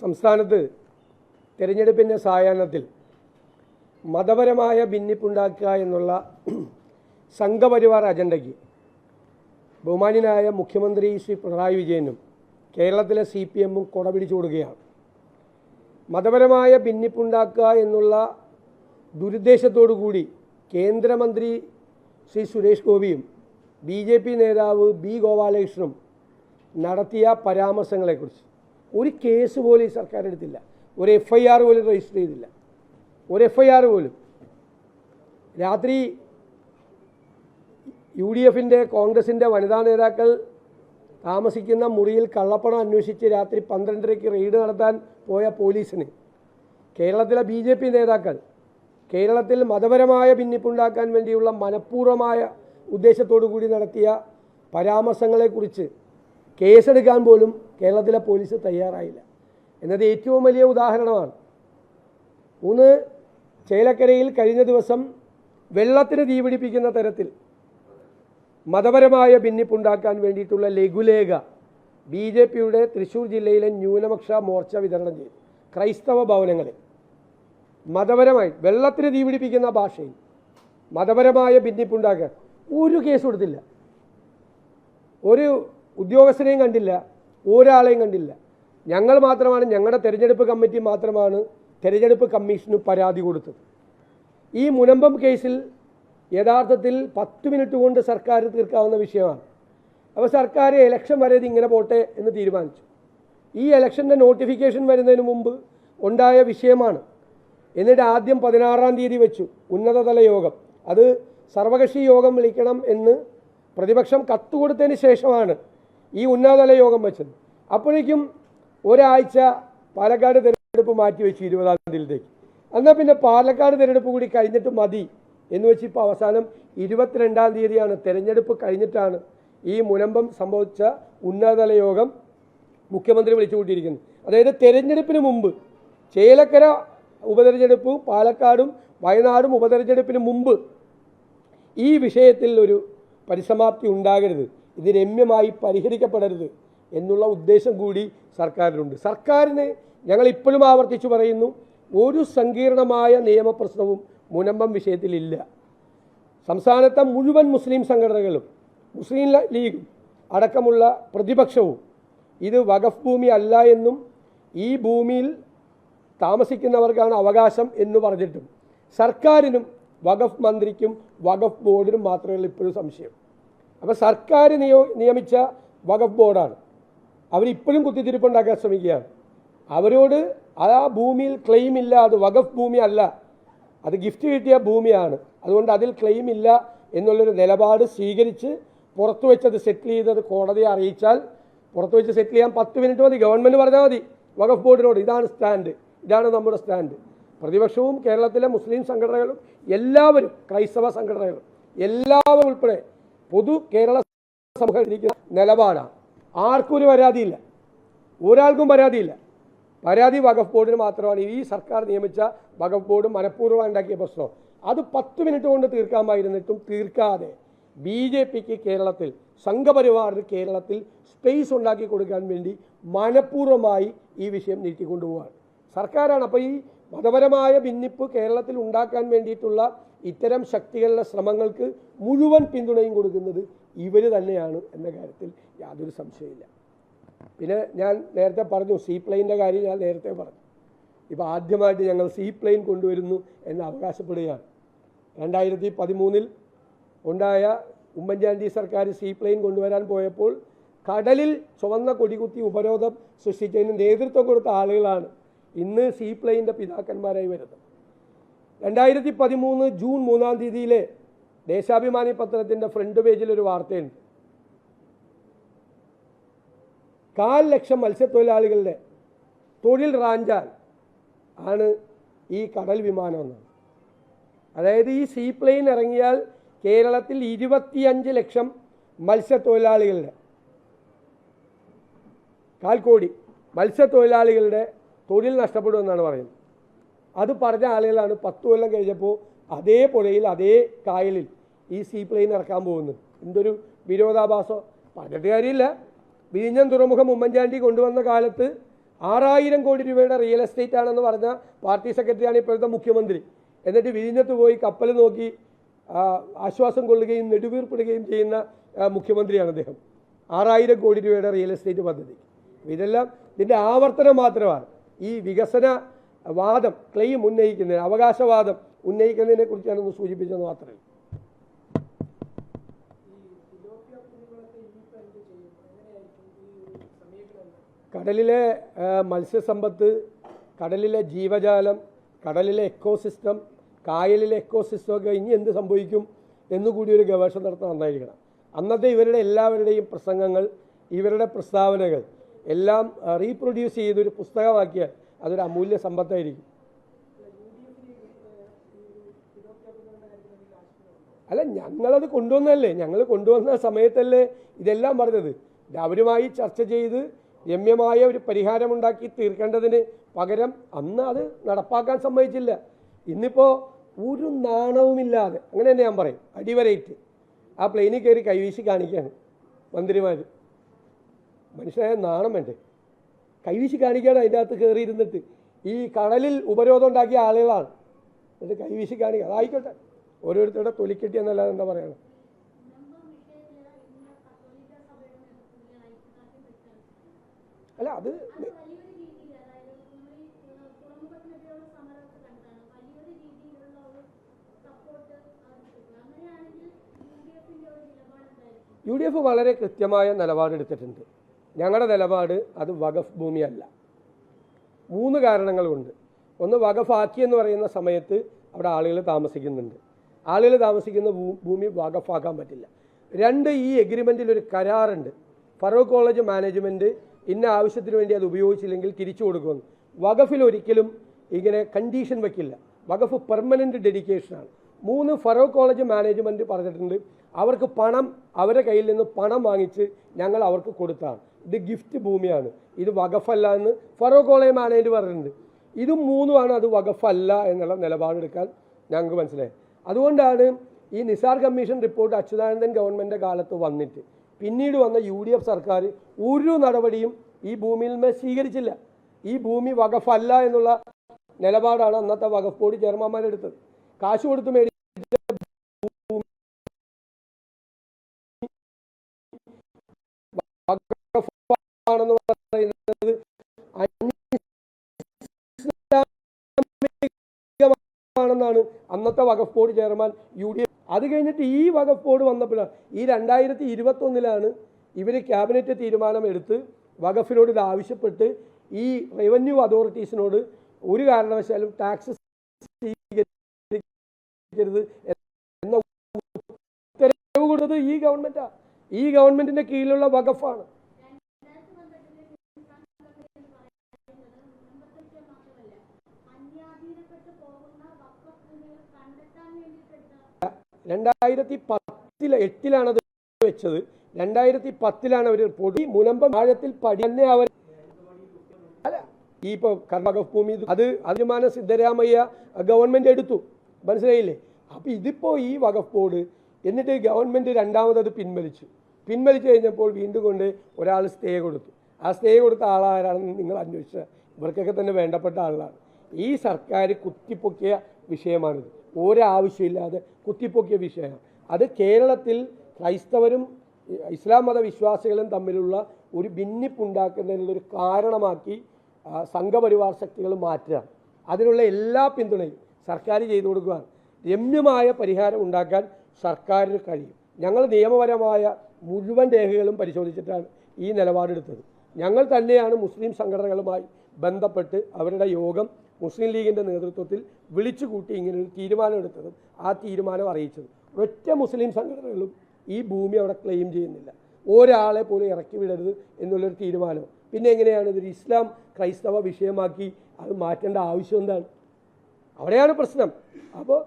സംസ്ഥാനത്ത് തിരഞ്ഞെടുപ്പിന്റെ സായാഹ്നത്തിൽ മതപരമായ ഭിന്നിപ്പുണ്ടാക്കുക എന്നുള്ള സംഘപരിവാർ അജണ്ടയ്ക്ക് ബഹുമാന്യനായ മുഖ്യമന്ത്രി ശ്രീ പിണറായി വിജയനും കേരളത്തിലെ സി പി എമ്മും കൊടപിടിച്ചു കൊടുക്കുകയാണ്. മതപരമായ ഭിന്നിപ്പുണ്ടാക്കുക എന്നുള്ള ദുരുദ്ദേശത്തോടു കൂടി കേന്ദ്രമന്ത്രി ശ്രീ സുരേഷ് ഗോപിയും ബി ജെ പി നേതാവ് ബി ഗോപാലകൃഷ്ണനും നടത്തിയ പരാമർശങ്ങളെക്കുറിച്ച് ഒരു കേസ് പോലും ഈ സർക്കാർ എടുത്തില്ല. ഒരു എഫ് ഐ ആർ പോലും രജിസ്റ്റർ ചെയ്തില്ല. ഒരു എഫ് ഐ ആർ പോലും. രാത്രി യു ഡി എഫിന്റെ കോൺഗ്രസിന്റെ വനിതാ നേതാക്കൾ താമസിക്കുന്ന മുറിയിൽ കള്ളപ്പണം അന്വേഷിച്ച് രാത്രി പന്ത്രണ്ടരയ്ക്ക് റെയ്ഡ് നടത്താൻ പോയ പോലീസിന്. കേരളത്തിലെ ബി ജെ പി നേതാക്കൾ കേരളത്തിൽ മതപരമായ ഭിന്നിപ്പുണ്ടാക്കാൻ വേണ്ടിയുള്ള മനഃപൂർവമായ ഉദ്ദേശത്തോടു കൂടി നടത്തിയ പരാമർശങ്ങളെക്കുറിച്ച് കേസെടുക്കാൻ പോലും കേരളത്തിലെ പോലീസ് തയ്യാറായില്ല. എന്നത് ഏറ്റവും വലിയ ഉദാഹരണമാണ്. മൂന്ന് ചേലക്കരയിൽ കഴിഞ്ഞ ദിവസം വെള്ളത്തിന് തീപിടിപ്പിക്കുന്ന തരത്തിൽ മതപരമായ ഭിന്നിപ്പുണ്ടാക്കാൻ വേണ്ടിയിട്ടുള്ള ലഘുലേഖ ബി ജെ പിയുടെ തൃശ്ശൂർ ജില്ലയിലെ ന്യൂനപക്ഷ മോർച്ച വിതരണം ചെയ്തു. ക്രൈസ്തവ ഭവനങ്ങളിൽ മതപരമായി വെള്ളത്തിന് തീപിടിപ്പിക്കുന്ന ഭാഷയിൽ മതപരമായ ഭിന്നിപ്പുണ്ടാക്കാൻ ഒരു കേസ് കൊടുത്തില്ല ഒരു ഉദ്യോഗസ്ഥനെയും കണ്ടില്ല ഒരാളെയും കണ്ടില്ല. ഞങ്ങൾ മാത്രമാണ് ഞങ്ങളുടെ തെരഞ്ഞെടുപ്പ് കമ്മിറ്റി മാത്രമാണ് തെരഞ്ഞെടുപ്പ് കമ്മീഷന് പരാതി കൊടുത്തത്. ഈ മുനമ്പം കേസിൽ യഥാർത്ഥത്തിൽ പത്ത് മിനിറ്റ് കൊണ്ട് സർക്കാർ തീർക്കാവുന്ന വിഷയമാണ്. അപ്പോൾ സർക്കാർ ഇലക്ഷൻ വരെ ഇത് ഇങ്ങനെ പോട്ടെ എന്ന് തീരുമാനിച്ചു. ഈ ഇലക്ഷന്റെ നോട്ടിഫിക്കേഷൻ വരുന്നതിന് മുമ്പ് ഉണ്ടായ വിഷയമാണ്. എന്നിട്ട് ആദ്യം പതിനാറാം തീയതി വെച്ചു ഉന്നതതല യോഗം. അത് സർവകക്ഷി യോഗം വിളിക്കണം എന്ന് പ്രതിപക്ഷം കത്ത് കൊടുത്തതിന് ശേഷമാണ് ഈ ഉന്നതതല യോഗം വെച്ചത്. അപ്പോഴേക്കും ഒരാഴ്ച പാലക്കാട് തിരഞ്ഞെടുപ്പ് മാറ്റി വെച്ചു ഇരുപതാം തീയതിയിലേക്ക്. എന്നാൽ പിന്നെ പാലക്കാട് തിരഞ്ഞെടുപ്പ് കൂടി കഴിഞ്ഞിട്ട് മതി എന്ന് വെച്ച് ഇപ്പോൾ അവസാനം ഇരുപത്തിരണ്ടാം തീയതിയാണ്. തിരഞ്ഞെടുപ്പ് കഴിഞ്ഞിട്ടാണ് ഈ മുനമ്പം സംഭവിച്ച ഉന്നതതല യോഗം മുഖ്യമന്ത്രി വിളിച്ചു കൂട്ടിയിരിക്കുന്നത് അതായത് തെരഞ്ഞെടുപ്പിന് മുമ്പ് ചേലക്കര ഉപതെരഞ്ഞെടുപ്പ് പാലക്കാടും വയനാടും ഉപതെരഞ്ഞെടുപ്പിന് മുമ്പ് ഈ വിഷയത്തിൽ ഒരു പരിസമാപ്തി ഉണ്ടാകരുത്. ഇത് രമ്യമായി പരിഹരിക്കപ്പെടരുത് എന്നുള്ള ഉദ്ദേശം കൂടി സർക്കാരിനുണ്ട്. സർക്കാരിന് ഞങ്ങൾ ഇപ്പോഴും ആവർത്തിച്ചു പറയുന്നു ഒരു സങ്കീർണമായ നിയമപ്രശ്നവും മുനമ്പം വിഷയത്തിലില്ല. സംസ്ഥാനത്തെ മുഴുവൻ മുസ്ലിം സംഘടനകളും മുസ്ലിം ലീഗും അടക്കമുള്ള പ്രതിപക്ഷവും ഇത് വഖഫ് ഭൂമി അല്ല എന്നും ഈ ഭൂമിയിൽ താമസിക്കുന്നവർക്കാണ് അവകാശം എന്ന് പറഞ്ഞിട്ടും സർക്കാരിനും വഖഫ് മന്ത്രിക്കും വഖഫ് ബോർഡിനും മാത്രമേ ഇപ്പോഴും സംശയം. അപ്പോൾ സർക്കാർ നിയോ നിയമിച്ച വഖഫ് ബോർഡാണ്. അവരിപ്പോഴും കുത്തിത്തിരിപ്പുണ്ടാക്കാൻ ശ്രമിക്കുകയാണ്. അവരോട് ആ ഭൂമിയിൽ ക്ലെയിം ഇല്ല അത് വഖഫ് ഭൂമി അല്ല. അത് ഗിഫ്റ്റ് കിട്ടിയ ഭൂമിയാണ്. അതുകൊണ്ട് അതിൽ ക്ലെയിം ഇല്ല എന്നുള്ളൊരു നിലപാട് സ്വീകരിച്ച് പുറത്തു വെച്ചത് സെറ്റിൽ ചെയ്തത് കോടതിയെ അറിയിച്ചാൽ പുറത്തു വെച്ച് സെറ്റിൽ ചെയ്യാൻ പത്ത് മിനിറ്റ് മതി. ഗവൺമെന്റ് പറഞ്ഞാൽ മതി. വഖഫ് ബോർഡിനോട് ഇതാണ് സ്റ്റാൻഡ് ഇതാണ് നമ്മുടെ സ്റ്റാൻഡ് പ്രതിപക്ഷവും കേരളത്തിലെ മുസ്ലിം സംഘടനകളും എല്ലാവരും ക്രൈസ്തവ സംഘടനകളും എല്ലാവരും ഉൾപ്പെടെ പൊതു കേരള സമൂഹത്തിരിക്കുന്ന നിലപാടാണ്. ആർക്കും ഒരു പരാതിയില്ല. ഒരാൾക്കും പരാതിയില്ല. പരാതി വഖഫ് ബോർഡിന് മാത്രമാണ് ഈ സർക്കാർ നിയമിച്ച വഖഫ് ബോർഡ് മനഃപൂർവം ഉണ്ടാക്കിയ പ്രശ്നം. അത് പത്ത് മിനിറ്റ് കൊണ്ട് തീർക്കാമായിരുന്നിട്ടും തീർക്കാതെ ബി ജെ പിക്ക് കേരളത്തിൽ സംഘപരിവാറിന് കേരളത്തിൽ സ്പേസ് ഉണ്ടാക്കി കൊടുക്കാൻ വേണ്ടി മനഃപൂർവമായി ഈ വിഷയം നീട്ടിക്കൊണ്ടുപോവാണ്. സർക്കാരാണ് അപ്പോൾ ഈ മതപരമായ ഭിന്നിപ്പ് കേരളത്തിൽ ഉണ്ടാക്കാൻ വേണ്ടിയിട്ടുള്ള ഇത്തരം ശക്തികളുടെ ശ്രമങ്ങൾക്ക് മുഴുവൻ പിന്തുണയും കൊടുക്കുന്നത് ഇവർ തന്നെയാണ് എന്ന കാര്യത്തിൽ യാതൊരു സംശയമില്ല പിന്നെ ഞാൻ നേരത്തെ പറഞ്ഞു സീ പ്ലെയിന്റെ കാര്യം ഞാൻ നേരത്തെ പറഞ്ഞു. ഇപ്പോൾ ആദ്യമായിട്ട് ഞങ്ങൾ സീ പ്ലെയിൻ കൊണ്ടുവരുന്നു എന്ന് അവകാശപ്പെടുകയാണ്. രണ്ടായിരത്തി പതിമൂന്നിൽ ഉണ്ടായ ഉമ്മൻചാണ്ടി സർക്കാർ സീ പ്ലെയിൻ കൊണ്ടുവരാൻ പോയപ്പോൾ കടലിൽ ചുവന്ന കൊടികുത്തി ഉപരോധം സൃഷ്ടിച്ചതിന് നേതൃത്വം കൊടുത്ത ആളുകളാണ് ഇന്ന് സി പ്ലെയിന്റെ പിതാക്കന്മാരായി വരുന്നത് രണ്ടായിരത്തി പതിമൂന്ന് ജൂൺ മൂന്നാം തീയതിയിലെ ദേശാഭിമാനി പത്രത്തിന്റെ ഫ്രണ്ട് പേജിൽ ഒരു വാർത്തയുണ്ട്. കാൽ ലക്ഷം മത്സ്യത്തൊഴിലാളികളുടെ തൊഴിൽ റാഞ്ചാൻ ആണ് ഈ കടൽ വിമാനം എന്നാണ് അതായത് ഈ സീ പ്ലെയിൻ ഇറങ്ങിയാൽ കേരളത്തിൽ ഇരുപത്തിയഞ്ച് ലക്ഷം മത്സ്യത്തൊഴിലാളികളുടെ കാൽക്കോടി കോടി മത്സ്യത്തൊഴിലാളികളുടെ തൊഴിൽ നഷ്ടപ്പെടുമെന്നാണ് പറയുന്നത്. അത് പറഞ്ഞ ആളുകളാണ് പത്ത് കൊല്ലം കഴിഞ്ഞപ്പോൾ അതേ പുഴയിൽ അതേ കായലിൽ ഈ സീ പ്ലെയിൻ ഇറക്കാൻ പോകുന്നത്. എന്തൊരു വിരോധാഭാസം. പറഞ്ഞിട്ട് കാര്യമില്ല. വിഴിഞ്ഞം തുറമുഖം ഉമ്മൻചാണ്ടി കൊണ്ടുവന്ന കാലത്ത് ആറായിരം കോടി രൂപയുടെ റിയൽ എസ്റ്റേറ്റ് ആണെന്ന് പറഞ്ഞ പാർട്ടി സെക്രട്ടറിയാണ് ഇപ്പോഴത്തെ മുഖ്യമന്ത്രി. എന്നിട്ട് വിഴിഞ്ഞത്ത് പോയി കപ്പൽ നോക്കി ആശ്വാസം കൊള്ളുകയും നെടുവീർപ്പിടുകയും ചെയ്യുന്ന മുഖ്യമന്ത്രിയാണ് അദ്ദേഹം. ആറായിരം കോടി രൂപയുടെ റിയൽ എസ്റ്റേറ്റ് പദ്ധതി ഇതെല്ലാം ഇതിന്റെ ആവർത്തനം മാത്രമാണ്. ഈ വികസന വാദം ക്ലെയിം ഉന്നയിക്കുന്നതിന് അവകാശവാദം ഉന്നയിക്കുന്നതിനെ കുറിച്ചാണ് ഒന്ന് സൂചിപ്പിച്ചത് മാത്രമേ കടലിലെ മത്സ്യസമ്പത്ത് കടലിലെ ജീവജാലം കടലിലെ എക്കോസിസ്റ്റം കായലിലെ എക്കോസിസ്റ്റമൊക്കെ ഇനി എന്ത് സംഭവിക്കും എന്നുകൂടി ഒരു ഗവേഷണം നടത്താൻ നന്നായിരിക്കണം. അന്നത്തെ ഇവരുടെ എല്ലാവരുടെയും പ്രസംഗങ്ങൾ ഇവരുടെ പ്രസ്താവനകൾ എല്ലാം റീപ്രൊഡ്യൂസ് ചെയ്തൊരു പുസ്തകമാക്കിയാൽ അതൊരു അമൂല്യ സമ്പത്തായിരിക്കും. അല്ല ഞങ്ങളത് കൊണ്ടുവന്നല്ലേ ഞങ്ങൾ കൊണ്ടുവന്ന സമയത്തല്ലേ ഇതെല്ലാം പറഞ്ഞത്. അവരുമായി ചർച്ച ചെയ്ത് രമ്യമായ ഒരു പരിഹാരമുണ്ടാക്കി തീർക്കേണ്ടതിന് പകരം അന്ന് അത് നടപ്പാക്കാൻ സമ്മതിച്ചില്ല. ഇന്നിപ്പോൾ ഒരു നാണവുമില്ലാതെ അങ്ങനെ തന്നെ ഞാൻ പറയും അടിവരയിട്ട് ആ പ്ലെയിനിൽ കയറി കൈവീശി കാണിക്കുകയാണ് മന്ത്രിമാർ മനുഷ്യനായ നാണം വേണ്ടേ കൈവീശി കാണിക്കുകയാണ് അതിന്റെ അകത്ത് കയറിയിരുന്നിട്ട് ഈ കടലിൽ ഉപരോധം ഉണ്ടാക്കിയ ആളുകളാണ്. എന്നിട്ട് കൈവീശി കാണിക്കുക. അതായിക്കോട്ടെ. ഓരോരുത്തരുടെ തൊലിക്കെട്ടി എന്നല്ലാതെ എന്താ പറയണം അല്ല അത് യു ഡി എഫ് വളരെ കൃത്യമായ നിലപാടെടുത്തിട്ടുണ്ട്. ഞങ്ങളുടെ നിലപാട് അത് വഖഫ് ഭൂമിയല്ല. മൂന്ന് കാരണങ്ങൾ കൊണ്ട് ഒന്ന് വഖഫാക്കി എന്ന് പറയുന്ന സമയത്ത് അവിടെ ആളുകൾ താമസിക്കുന്നുണ്ട്. ആളുകൾ താമസിക്കുന്ന ഭൂമി വഖഫാക്കാൻ പറ്റില്ല. രണ്ട് ഈ എഗ്രിമെന്റിൽ ഒരു കരാറുണ്ട്. ഫറൂഖ് കോളേജ് മാനേജ്മെന്റ് ഇന്ന ആവശ്യത്തിന് വേണ്ടി അത് ഉപയോഗിച്ചില്ലെങ്കിൽ തിരിച്ചു കൊടുക്കുമെന്ന്. വഖഫിൽ ഒരിക്കലും ഇങ്ങനെ കണ്ടീഷൻ വയ്ക്കില്ല വഖഫ് പെർമനന്റ് ഡെഡിക്കേഷനാണ് മൂന്ന് ഫറൂഖ് കോളേജ് മാനേജ്മെന്റ് പറഞ്ഞിട്ടുണ്ട്. അവർക്ക് പണം അവരുടെ കയ്യിൽ നിന്ന് പണം വാങ്ങിച്ച് ഞങ്ങൾ അവർക്ക് കൊടുത്താണ്. ഇത് ഗിഫ്റ്റ് ഭൂമിയാണ്. ഇത് വകഫല്ല എന്ന് ഫറോ കോളേ മാനേജ്മെന്റ് പറഞ്ഞിട്ടുണ്ട്. ഇത് മൂന്നുമാണ് അത് വകഫല്ല എന്നുള്ള നിലപാടെടുക്കാൻ ഞങ്ങൾക്ക് മനസ്സിലായി. അതുകൊണ്ടാണ് ഈ Nisar commission report Achuthanandan government കാലത്ത് വന്നിട്ട്. പിന്നീട് വന്ന യു ഡി എഫ് സർക്കാർ ഒരു നടപടിയും ഈ ഭൂമിയിൽ നിന്ന് സ്വീകരിച്ചില്ല. ഈ ഭൂമി വകഫല്ല എന്നുള്ള നിലപാടാണ് അന്നത്തെ വകഫ് ബോർഡ് ചെയർമാന്മാരെടുത്തത് കാശ് കൊടുത്ത് മേടിച്ച വഖഫാണെന്ന് പറയുന്നത് ആണെന്നാണ് അന്നത്തെ വഖഫ് board chairman U D F അത് കഴിഞ്ഞിട്ട് ഈ വഖഫ് ബോർഡ് വന്നപ്പോഴാണ് ഈ രണ്ടായിരത്തി ഇരുപത്തൊന്നിലാണ് ഇവർ ക്യാബിനറ്റ് തീരുമാനം എടുത്ത് വഖഫിനോട് ഇത് ആവശ്യപ്പെട്ട് ഈ റവന്യൂ അതോറിറ്റീസിനോട് ഒരു കാരണവശാലും ടാക്സ് സ്വീകരിക്കരുത് എന്ന ഉത്തരവ് കൊടുത്തത് ഈ ഗവൺമെന്റാ ഈ ഗവൺമെന്റിന്റെ കീഴിലുള്ള വഖഫാണ്. രണ്ടായിരത്തി പത്തിലെ അത് വെച്ചത് രണ്ടായിരത്തി പത്തിലാണ് അവർ പൊടി മുനമ്പം ആഴത്തിൽ പടി തന്നെ അവർ അല്ല ഈ ഇപ്പോൾ കർമ്മക ഭൂമി അത് അതിമാന സിദ്ധരാമയ്യ ഗവൺമെന്റ് എടുത്തു. മനസ്സിലായില്ലേ? അപ്പോൾ ഇതിപ്പോ ഈ വകഫ് ബോർഡ് എന്നിട്ട് ഗവൺമെന്റ് രണ്ടാമത് അത് പിൻവലിച്ചു. പിൻവലിച്ചു കഴിഞ്ഞപ്പോൾ വീണ്ടും കൊണ്ട് ഒരാൾ സ്റ്റേ കൊടുത്തു. ആ സ്റ്റേ കൊടുത്ത ആളാരാണെന്ന് നിങ്ങൾ അന്വേഷിച്ച. ഇവർക്കൊക്കെ തന്നെ വേണ്ടപ്പെട്ട ആളാണ്. ഈ സർക്കാർ കുത്തിപ്പൊക്കിയ വിഷയമാണിത്. ഒരാവശ്യമില്ലാതെ കുത്തിപ്പൊക്കിയ വിഷയമാണ് അത് കേരളത്തിൽ ക്രൈസ്തവരും ഇസ്ലാം മതവിശ്വാസികളും തമ്മിലുള്ള ഒരു ഭിന്നിപ്പുണ്ടാക്കുന്നതിനുള്ളൊരു കാരണമാക്കി സംഘപരിവാർ ശക്തികൾ മാറ്റുക അതിനുള്ള എല്ലാ പിന്തുണയും സർക്കാർ ചെയ്തു കൊടുക്കുകയാണ് രമ്യമായ പരിഹാരം ഉണ്ടാക്കാൻ സർക്കാരിന് കഴിയും. ഞങ്ങൾ നിയമപരമായ മുഴുവൻ രേഖകളും പരിശോധിച്ചിട്ടാണ് ഈ നിലപാടെടുത്തത്. ഞങ്ങൾ തന്നെയാണ് മുസ്ലിം സംഘടനകളുമായി ബന്ധപ്പെട്ട് അവരുടെ യോഗം മുസ്ലിം ലീഗിന്റെ നേതൃത്വത്തിൽ വിളിച്ചു കൂട്ടി ഒരു തീരുമാനം എടുത്തതും ആ തീരുമാനം അറിയിച്ചതും. ഒറ്റ മുസ്ലിം സംഘടനകളും ഈ ഭൂമി അവിടെ ക്ലെയിം ചെയ്യുന്നില്ല. ഒരാളെ പോലും ഇറക്കി വിടരുത് എന്നുള്ളൊരു തീരുമാനം പിന്നെ എങ്ങനെയാണ് ഇതൊരു ഇസ്ലാം ക്രൈസ്തവ വിഷയമാക്കി അത് മാറ്റേണ്ട ആവശ്യം എന്താണ്? അവിടെയാണ് പ്രശ്നം. അപ്പോൾ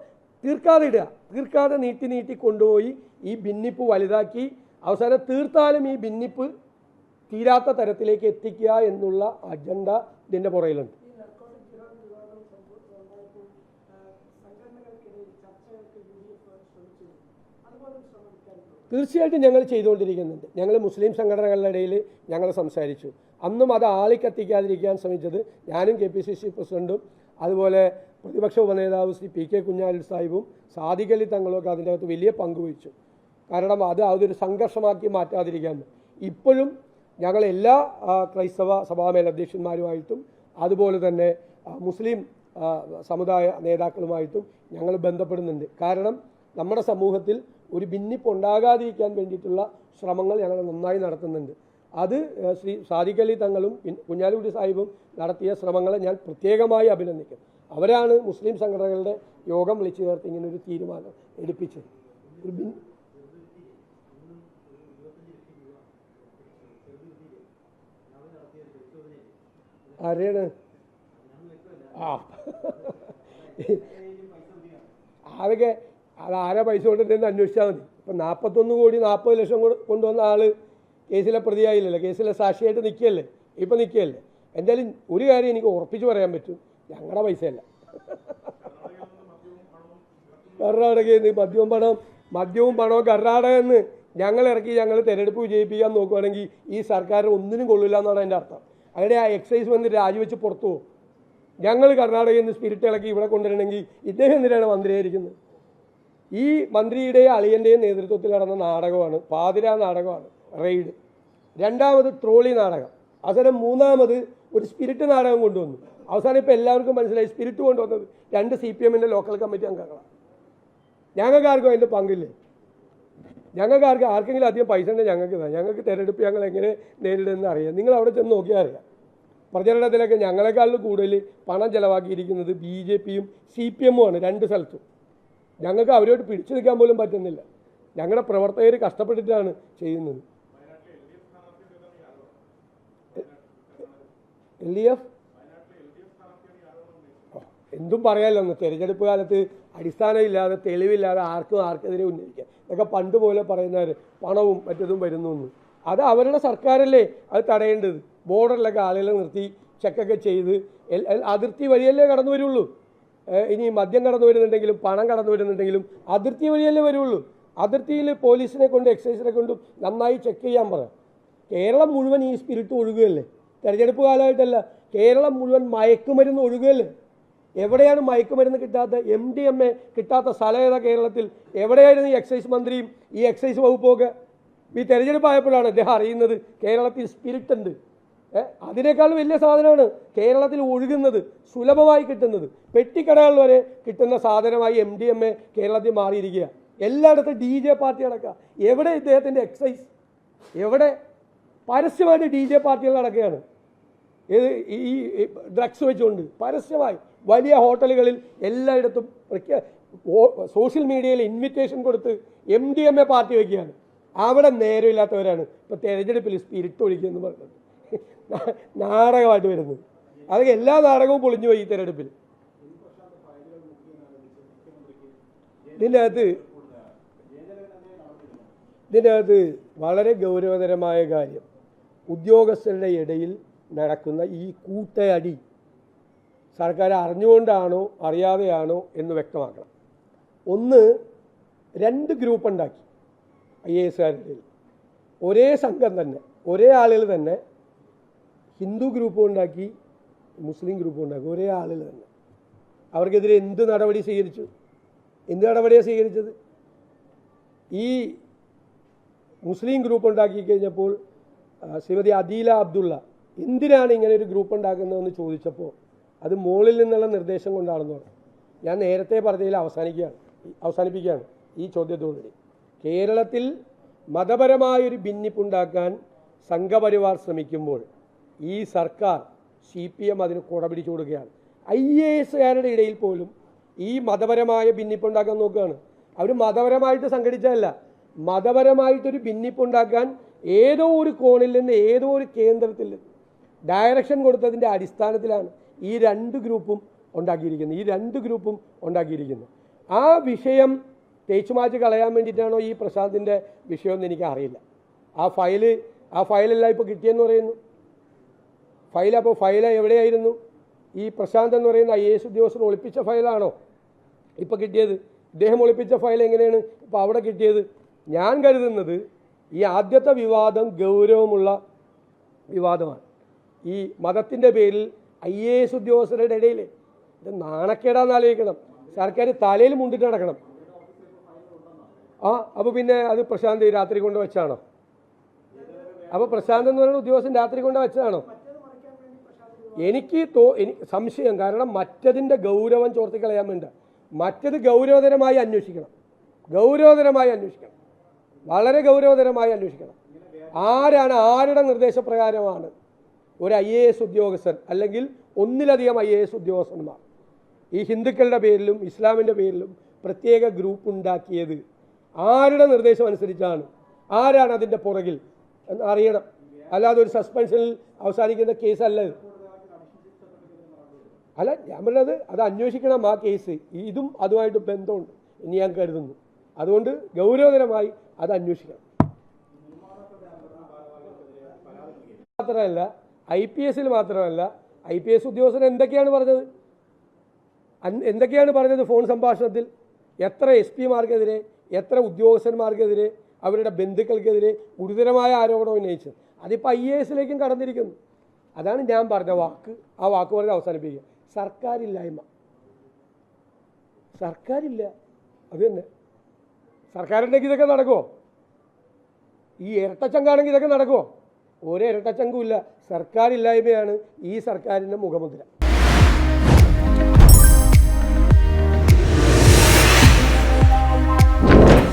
തീർക്കാതെ ഇടുക. തീർക്കാതെ നീട്ടി നീട്ടി കൊണ്ടുപോയി ഈ ഭിന്നിപ്പ് വലുതാക്കി അവസാനം തീർത്താലും ഈ ഭിന്നിപ്പ് തീരാത്ത തരത്തിലേക്ക് എത്തിക്കുക എന്നുള്ള അജണ്ട ഇതിന്റെ പുറയിലുണ്ട് തീർച്ചയായിട്ടും ഞങ്ങൾ ചെയ്തുകൊണ്ടിരിക്കുന്നുണ്ട്. ഞങ്ങൾ മുസ്ലിം സംഘടനകളുടെ ഇടയിൽ ഞങ്ങൾ സംസാരിച്ചു. അന്നും അത് ആളിക്കത്തിക്കാതിരിക്കാൻ ശ്രമിച്ചത് ഞാനും കെ പി സി സി പ്രസിഡന്റും അതുപോലെ പ്രതിപക്ഷ ഉപനേതാവ് ശ്രീ പി കെ കുഞ്ഞാലി സാഹിബും സാദിഖലി തങ്ങളൊക്കെ അതിന്റെ അകത്ത് വലിയ പങ്കുവഹിച്ചു കാരണം അത് അതൊരു സംഘർഷമാക്കി മാറ്റാതിരിക്കാൻ. ഇപ്പോഴും ഞങ്ങൾ എല്ലാ ക്രൈസ്തവ സഭാമേലധ്യക്ഷന്മാരുമായിട്ടും അതുപോലെ തന്നെ മുസ്ലിം സമുദായ നേതാക്കളുമായിട്ടും ഞങ്ങൾ ബന്ധപ്പെടുന്നുണ്ട്. കാരണം നമ്മുടെ സമൂഹത്തിൽ ഒരു ഭിന്നിപ്പ് ഉണ്ടാകാതിരിക്കാൻ വേണ്ടിയിട്ടുള്ള ശ്രമങ്ങൾ ഞങ്ങൾ നന്നായി നടത്തുന്നുണ്ട്. അത് ശ്രീ സാദിഖ് അലി തങ്ങളും കുഞ്ഞാലിക്കുട്ടി സാഹിബും നടത്തിയ ശ്രമങ്ങളെ ഞാൻ പ്രത്യേകമായി അഭിനന്ദിക്കും അവരാണ് മുസ്ലിം സംഘടനകളുടെ യോഗം വിളിച്ചു ചേർത്ത് ഇങ്ങനെ ഒരു തീരുമാനം എടുപ്പിച്ചത്. ആരെയാണ് ആ. അതൊക്കെ അത് ആരാ പൈസ കൊണ്ടിട്ടെന്ന് അന്വേഷിച്ചാൽ മതി. ഇപ്പം നാൽപ്പത്തൊന്ന് കോടി നാൽപ്പത് ലക്ഷം കൊണ്ടുവന്ന ആൾ കേസിലെ പ്രതിയായില്ലല്ലോ. കേസിലെ സാക്ഷിയായിട്ട് നിൽക്കുകയല്ലേ ഇപ്പം നിൽക്കുകയല്ലേ എന്തായാലും ഒരു കാര്യം എനിക്ക് ഉറപ്പിച്ച് പറയാൻ പറ്റും. ഞങ്ങളുടെ പൈസയല്ല. കർണാടകയിൽ നിന്ന് മദ്യവും പണം മദ്യവും പണവും കർണാടകയിൽ നിന്ന് ഞങ്ങൾ ഇറക്കി ഞങ്ങൾ തിരഞ്ഞെടുപ്പ് വിജയിപ്പിക്കാൻ നോക്കുവാണെങ്കിൽ ഈ സർക്കാർ ഒന്നിനും കൊള്ളില്ല എന്നാണ് എന്റെ അർത്ഥം. അവിടെ ആ എക്സൈസ് വന്ന് രാജിവെച്ച് പുറത്തു പോകും. ഞങ്ങൾ കർണാടകയിൽ നിന്ന് സ്പിരിറ്റ് ഇളക്കി ഇവിടെ കൊണ്ടുവരണമെങ്കിൽ ഇദ്ദേഹം എന്തിനാണ് മന്ത്രിയായിരിക്കുന്നത്? ഈ മന്ത്രിയുടെയും അളിയന്റെയും നേതൃത്വത്തിൽ നടന്ന നാടകമാണ് പാതിരാ നാടകമാണ് റെയ്ഡ്. രണ്ടാമത് ട്രോളി നാടകം. അവസാനം മൂന്നാമത് ഒരു സ്പിരിറ്റ് നാടകം കൊണ്ടുവന്നു. അവസാനം ഇപ്പോൾ എല്ലാവർക്കും മനസ്സിലായി സ്പിരിറ്റ് കൊണ്ടുവന്നത് രണ്ട് സി പി എമ്മിന്റെ ലോക്കൽ കമ്മിറ്റി അംഗങ്ങളാണ് ഞങ്ങൾക്ക് ആർക്കും അതിന്റെ പങ്കില്ലേ? ഞങ്ങൾക്ക് ആർക്കും ആർക്കെങ്കിലും അധികം പൈസ ഉണ്ടെങ്കിൽ ഞങ്ങൾക്ക് ഇതാ ഞങ്ങൾക്ക് തിരഞ്ഞെടുപ്പ് ഞങ്ങൾ എങ്ങനെ നേരിടുമെന്ന് അറിയാം. നിങ്ങൾ അവിടെ ചെന്ന് നോക്കിയാൽ അറിയാം. പ്രചരണത്തിലൊക്കെ ഞങ്ങളെക്കാളും കൂടുതൽ പണം ചെലവാക്കിയിരിക്കുന്നത് ബി ജെ പിയും സി പി എമ്മും ആണ് രണ്ട് സ്ഥലത്തും. ഞങ്ങൾക്ക് അവരോട് പിടിച്ചു നിൽക്കാൻ പോലും പറ്റുന്നില്ല. ഞങ്ങളുടെ പ്രവർത്തകർ കഷ്ടപ്പെട്ടിട്ടാണ് ചെയ്യുന്നത്. L D F? എന്തും പറയാമല്ലോ ഒന്ന് തെരഞ്ഞെടുപ്പ് കാലത്ത് അടിസ്ഥാനമില്ലാതെ തെളിവില്ലാതെ ആർക്കും ആർക്കെതിരെ ഉന്നയിക്കാം ഇതൊക്കെ പണ്ട് പോലെ പറയുന്നവർ പണവും മറ്റതും വരുന്നു എന്ന് അത് അവരുടെ സർക്കാരല്ലേ അത് തടയേണ്ടത്? ബോർഡറിലൊക്കെ ആളുകളെ നിർത്തി ചെക്കൊക്കെ ചെയ്ത് അതിർത്തി വഴിയല്ലേ കടന്നു വരുള്ളൂ ഇനി മദ്യം കടന്നു വരുന്നുണ്ടെങ്കിലും പണം കടന്നു വരുന്നുണ്ടെങ്കിലും അതിർത്തി വഴിയല്ലേ വരുള്ളൂ. അതിർത്തിയിൽ പോലീസിനെ കൊണ്ട് എക്സൈസിനെ കൊണ്ടും നന്നായി ചെക്ക് ചെയ്യാൻ പറ. കേരളം മുഴുവൻ ഈ സ്പിരിറ്റ് ഒഴുകുകയല്ലേ? തെരഞ്ഞെടുപ്പ് കാലമായിട്ടല്ല കേരളം മുഴുവൻ മയക്കുമരുന്ന് ഒഴുകുകയല്ലേ? എവിടെയാണ് മയക്കുമരുന്ന് കിട്ടാത്ത എം ഡി എം എ കിട്ടാത്ത സ്ഥലം ഏതാ കേരളത്തിൽ? എവിടെയായിരുന്നു ഈ എക്സൈസ് മന്ത്രിയും ഈ എക്സൈസ് വകുപ്പൊക്കെ ഈ തെരഞ്ഞെടുപ്പ് ആയപ്പോഴാണ് അദ്ദേഹം അറിയുന്നത് കേരളത്തിൽ സ്പിരിറ്റ് ഉണ്ട്. അതിനേക്കാൾ വലിയ സാധനമാണ് കേരളത്തിൽ ഒഴുകുന്നത് സുലഭമായി കിട്ടുന്നത്. പെട്ടിക്കടകൾ വരെ കിട്ടുന്ന സാധനമായി എം ഡി എം എ കേരളത്തിൽ മാറിയിരിക്കുക എല്ലായിടത്തും ഡി ജെ പാർട്ടി അടക്കുക എവിടെ ഇദ്ദേഹത്തിന്റെ എക്സൈസ് എവിടെ? പരസ്യമായിട്ട് ഡി ജെ പാർട്ടികൾ അടക്കുകയാണ് ഇത് ഈ ഡ്രഗ്സ് വെച്ചുകൊണ്ട് പരസ്യമായി വലിയ ഹോട്ടലുകളിൽ എല്ലായിടത്തും സോഷ്യൽ മീഡിയയിൽ ഇൻവിറ്റേഷൻ കൊടുത്ത് M D M A party വയ്ക്കുകയാണ് അവിടെ നേരമില്ലാത്തവരാണ്. ഇപ്പോൾ തെരഞ്ഞെടുപ്പിൽ സ്പിരിറ്റ് ഒഴിക്കുക എന്ന് പറയുന്നത് നാടകമായിട്ട് വരുന്നത്. അതൊക്കെ എല്ലാ നാടകവും പൊളിഞ്ഞു പോയി ഈ തെരഞ്ഞെടുപ്പിൽ. ഇതിന്റെ അകത്ത് ഇതിന്റെ അകത്ത് വളരെ ഗൗരവതരമായ കാര്യം. ഉദ്യോഗസ്ഥരുടെ ഇടയിൽ നടക്കുന്ന ഈ കൂട്ടയടി സർക്കാർ അറിഞ്ഞുകൊണ്ടാണോ അറിയാതെയാണോ എന്ന് വ്യക്തമാക്കണം. ഒന്ന് രണ്ട് ഗ്രൂപ്പ് ഉണ്ടാക്കി ഐ എ എസുകാരുടെ ഒരേ സംഘം തന്നെ ഒരേ ആളുകൾ തന്നെ ഹിന്ദു ഗ്രൂപ്പ് ഉണ്ടാക്കി മുസ്ലിം ഗ്രൂപ്പ് ഉണ്ടാക്കി ഒരേ ആളുകൾ തന്നെ. അവർക്കെതിരെ എന്ത് നടപടി സ്വീകരിച്ചു? എന്ത് നടപടിയാണ് സ്വീകരിച്ചത്? ഈ മുസ്ലിം ഗ്രൂപ്പ് ഉണ്ടാക്കി കഴിഞ്ഞപ്പോൾ ശ്രീമതി അദീല അബ്ദുള്ള എന്തിനാണ് ഇങ്ങനെ ഒരു ഗ്രൂപ്പ് ഉണ്ടാക്കുന്നതെന്ന് ചോദിച്ചപ്പോൾ അത് മുകളിൽ നിന്നുള്ള നിർദ്ദേശം കൊണ്ടാണെന്ന് ഞാൻ നേരത്തെ പറഞ്ഞതിൽ അവസാനിക്കുകയാണ് അവസാനിപ്പിക്കുകയാണ് ഈ ചോദ്യത്തോടുകൂടി. കേരളത്തിൽ മതപരമായൊരു ഭിന്നിപ്പുണ്ടാക്കാൻ സംഘപരിവാർ ശ്രമിക്കുമ്പോൾ ഈ സർക്കാർ സി പി എം അതിന് കുട പിടിച്ചു കൊടുക്കുകയാണ്. ഐ എ എസുകാരുടെ ഇടയിൽ പോലും ഈ മതപരമായ ഭിന്നിപ്പുണ്ടാക്കാൻ നോക്കുകയാണ്. അവർ മതപരമായിട്ട് സംഘടിച്ചതല്ല. മതപരമായിട്ടൊരു ഭിന്നിപ്പുണ്ടാക്കാൻ ഏതോ ഒരു കോണിൽ നിന്ന് ഏതോ ഒരു കേന്ദ്രത്തിൽ ഡയറക്ഷൻ കൊടുത്തതിന്റെ അടിസ്ഥാനത്തിലാണ് ഈ രണ്ട് ഗ്രൂപ്പും ഉണ്ടാക്കിയിരിക്കുന്നത്. ഈ രണ്ട് ഗ്രൂപ്പും ഉണ്ടാക്കിയിരിക്കുന്നത്. ആ വിഷയം തേച്ചുമാച്ച് കളയാൻ വേണ്ടിയിട്ടാണോ ഈ പ്രശാന്തിന്റെ വിഷയമെന്ന് എനിക്ക് അറിയില്ല ആ ഫയൽ ആ ഫയലെല്ലാം ഇപ്പോൾ കിട്ടിയെന്ന് പറയുന്നു. ഫയൽ അപ്പോൾ ഫയൽ എവിടെയായിരുന്നു? ഈ പ്രശാന്ത് എന്ന് പറയുന്ന ഐ എസ് ഉദ്യോഗസ്ഥൻ ഒളിപ്പിച്ച ഫയലാണോ ഇപ്പോൾ കിട്ടിയത്? ഇദ്ദേഹം ഒളിപ്പിച്ച ഫയൽ എങ്ങനെയാണ് ഇപ്പോൾ അവിടെ കിട്ടിയത്? ഞാൻ കരുതുന്നത് ഈ ആദ്യത്തെ വിവാദം ഗൗരവമുള്ള വിവാദമാണ്. ഈ മതത്തിന്റെ പേരിൽ ഐ എ എസ് ഉദ്യോഗസ്ഥരുടെ ഇടയിൽ ഇത് നാണക്കേടാന്ന് ആലോചിക്കണം. സർക്കാർ തലയിൽ മുണ്ടിട്ട് നടക്കണം. ആ അപ്പോൾ പിന്നെ അത് പ്രശാന്ത് രാത്രി കൊണ്ട് വെച്ചാണോ? അപ്പോൾ പ്രശാന്ത് എന്ന് പറയുന്ന ഉദ്യോഗസ്ഥൻ രാത്രി കൊണ്ട് വെച്ചതാണോ? എനിക്ക് തോ സംശയം. കാരണം മറ്റതിന്റെ ഗൗരവം ചോർത്തിക്കളയാൻ വേണ്ട മറ്റത് ഗൗരവതരമായി അന്വേഷിക്കണം. ഗൗരവതരമായി അന്വേഷിക്കണം. വളരെ ഗൗരവതരമായി അന്വേഷിക്കണം. ആരാണ് ആരുടെ നിർദ്ദേശപ്രകാരമാണ് ഒരു ഐ എ എസ് ഉദ്യോഗസ്ഥൻ അല്ലെങ്കിൽ ഒന്നിലധികം ഐ എ എസ് ഉദ്യോഗസ്ഥന്മാർ? ഈ ഹിന്ദുക്കളുടെ പേരിലും ഇസ്ലാമിന്റെ പേരിലും പ്രത്യേക ഗ്രൂപ്പ് ഉണ്ടാക്കിയത് ആരുടെ നിർദ്ദേശം അനുസരിച്ചാണ് ആരാണ് അതിന്റെ പുറകിൽ? എന്ന് അറിയണം. അല്ലാതെ ഒരു സസ്പെൻഷനിൽ അവസാനിക്കുന്ന കേസല്ല ഇത്. അല്ല ഞാൻ പറഞ്ഞത് അത് അന്വേഷിക്കണം ആ കേസ്. ഇതും അതുമായിട്ട് ബന്ധമുണ്ട് എന്ന് ഞാൻ കരുതുന്നു. അതുകൊണ്ട് ഗൗരവകരമായി അത് അന്വേഷിക്കണം. മാത്രമല്ല ഐ പി എസിൽ മാത്രമല്ല ഐ പി എസ് ഉദ്യോഗസ്ഥൻ എന്തൊക്കെയാണ് പറഞ്ഞത്? എന്തൊക്കെയാണ് പറഞ്ഞത് ഫോൺ സംഭാഷണത്തിൽ? എത്ര എസ് പിമാർക്കെതിരെ എത്ര ഉദ്യോഗസ്ഥന്മാർക്കെതിരെ അവരുടെ ബന്ധുക്കൾക്കെതിരെ ഗുരുതരമായ ആരോപണം ഉന്നയിച്ചത്. അതിപ്പോൾ ഐ എ എസിലേക്കും കടന്നിരിക്കുന്നു. അതാണ് ഞാൻ പറഞ്ഞ വാക്ക്. ആ വാക്ക് പറഞ്ഞ് അവസാനിപ്പിക്കുക. സർക്കാരില്ലായ്മ. സർക്കാരില്ല. അത് തന്നെ. സർക്കാരുണ്ടെങ്കിൽ ഇതൊക്കെ നടക്കുമോ ഈ ഇരട്ടച്ചങ്കാണെങ്കിൽ ഇതൊക്കെ നടക്കുമോ ഒരു ഇരട്ടച്ചങ്കും ഇല്ല. സർക്കാരില്ലായ്മയാണ് ഈ സർക്കാരിന്റെ മുഖമുദ്ര.